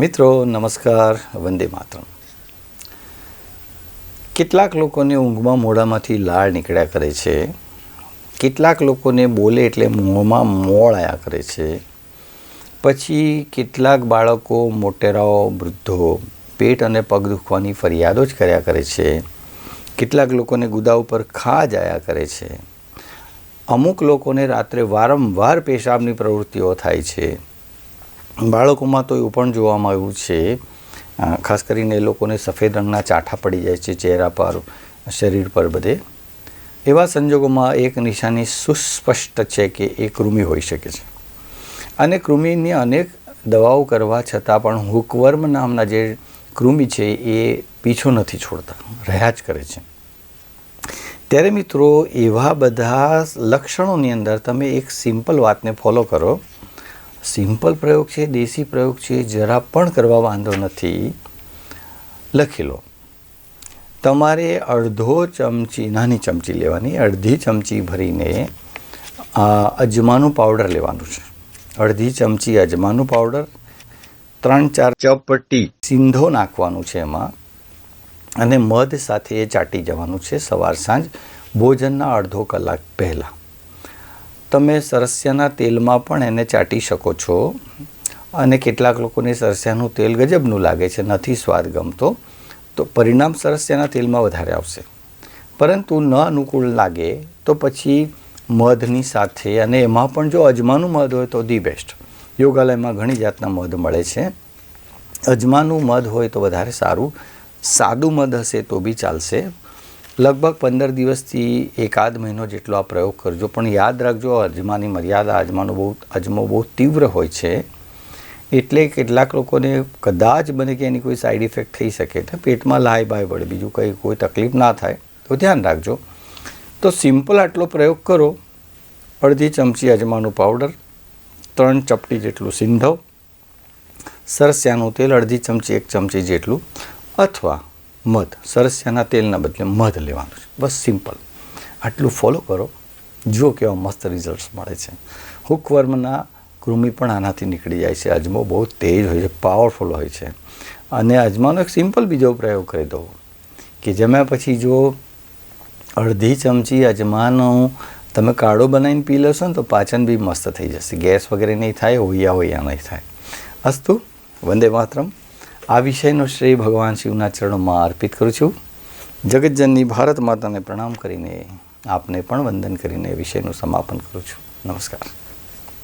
મિત્રો, નમસ્કાર, વંદે માતરમ. કેટલાક લોકોને ઊંઘમાં મોઢામાંથી લાળ નીકળ્યા કરે છે. કેટલાક લોકોને બોલે એટલે મોંમાં મોળ આવ્યા કરે છે. પછી કેટલાક બાળકો મોટેરાઓ, વૃદ્ધો પેટ અને પગ દુખવાની ફરિયાદો જ કર્યા કરે છે. કેટલાક લોકોને ગુદા ઉપર ખાજ આવ્યા કરે છે. અમુક લોકોને રાત્રે વારંવાર પેશાબની પ્રવૃત્તિઓ થાય છે. બાળકોમાં તો એવું પણ જોવામાં આવ્યું છે ખાસ કરીને એ લોકોને સફેદ રંગના ચાઠા પડી જાય છે ચહેરા પર, શરીર પર બધે. એવા સંજોગોમાં એક નિશાની સુસ્પષ્ટ છે કે એ કૃમિ હોઈ શકે છે. અને કૃમિની અનેક દવાઓ કરવા છતાં પણ હુકવર્મ નામના જે કૃમિ છે એ પીછો નથી છોડતા, રહ્યા જ કરે છે. ત્યારે મિત્રો એવા બધા લક્ષણોની અંદર તમે એક સિમ્પલ વાતને ફોલો કરો સિમ્પલ પ્રયોગ છે, દેશી પ્રયોગ છે, જરા પણ કરવા વાંધો નથી. લખી લો. તમારે અડધો ચમચી, નાની ચમચી લેવાની, અડધી ચમચી ભરીને અજમાનું પાવડર લેવાનું છે. અડધી ચમચી અજમાનું પાવડર ત્રણ, ચાર ચપટી સિંધો નાખવાનું છે એમાં, અને મધ સાથે એ ચાટી જવાનું છે સવાર સાંજ, ભોજનના અડધો કલાક પહેલાં. તમે સરસ્યાના તેલમાં પણ એને ચાટી શકો છો. અને કેટલાક લોકોને સરસ્યાનું તેલ ગજબનું લાગે છે, નથી સ્વાદ ગમતો. તો પરિણામ સરસ્યાના તેલમાં વધારે આવશે. પરંતુ ન અનુકૂળ લાગે તો પછી મધની સાથે અને એમાં પણ જો અજમાનું મધ હોય તો ધી બેસ્ટ. યોગાલયમાં ઘણી જાતના મધ મળે છે. અજમાનું મધ હોય તો વધારે સારું. સાદું મધ હશે તો બી ચાલશે. લગભગ પંદર દિવસથી એકાદ મહિનો જેટલો આ પ્રયોગ કરજો. પણ યાદ રાખજો અજમાની મર્યાદા અજમાનો બહુ, અજમો બહુ તીવ્ર હોય છે. એટલે કેટલાક લોકોને કદાચ બને કે એની કોઈ સાઈડ ઇફેક્ટ થઈ શકે તો પેટમાં લાય બાય વળે. બીજું કંઈ, કોઈ તકલીફ ના થાય તો ધ્યાન રાખજો. તો સિમ્પલ આટલો પ્રયોગ કરો. અડધી ચમચી અજમાનું પાવડર ત્રણ ચપટી જેટલું સિંધવ, સરસ્યાનું તેલ, અડધી ચમચી, એક ચમચી જેટલું અથવા મધ, સરસ્યાના તેલના બદલે મધ લેવાનું છે. બસ સિમ્પલ. આટલું ફોલો કરો. જુઓ કેવા મસ્ત રિઝલ્ટ્સ મળે છે. હુકવર્મના કૃમિ પણ આનાથી નીકળી જાય છે. અજમો બહુ તેજ હોય છે પાવરફુલ હોય છે. અને અજમાનો એક સિમ્પલ બીજો પ્રયોગ કરી દો કે જમ્યા પછી જો અડધી ચમચી અજમાનો તમે કાળો બનાવીને પી લેશો ને તો પાચન બી મસ્ત થઈ જશે. ગેસ વગેરે નહીં થાય હોયા હોયા નહીં થાય. અસ્તુ, વંદે માતરમ. આ વિષયનો શ્રેય ભગવાન શિવના ચરણોમાં અર્પિત કરું છું. જગતજનની ભારત માતાને પ્રણામ કરીને આપને પણ વંદન કરીને વિષયનું સમાપન કરું છું. નમસ્કાર.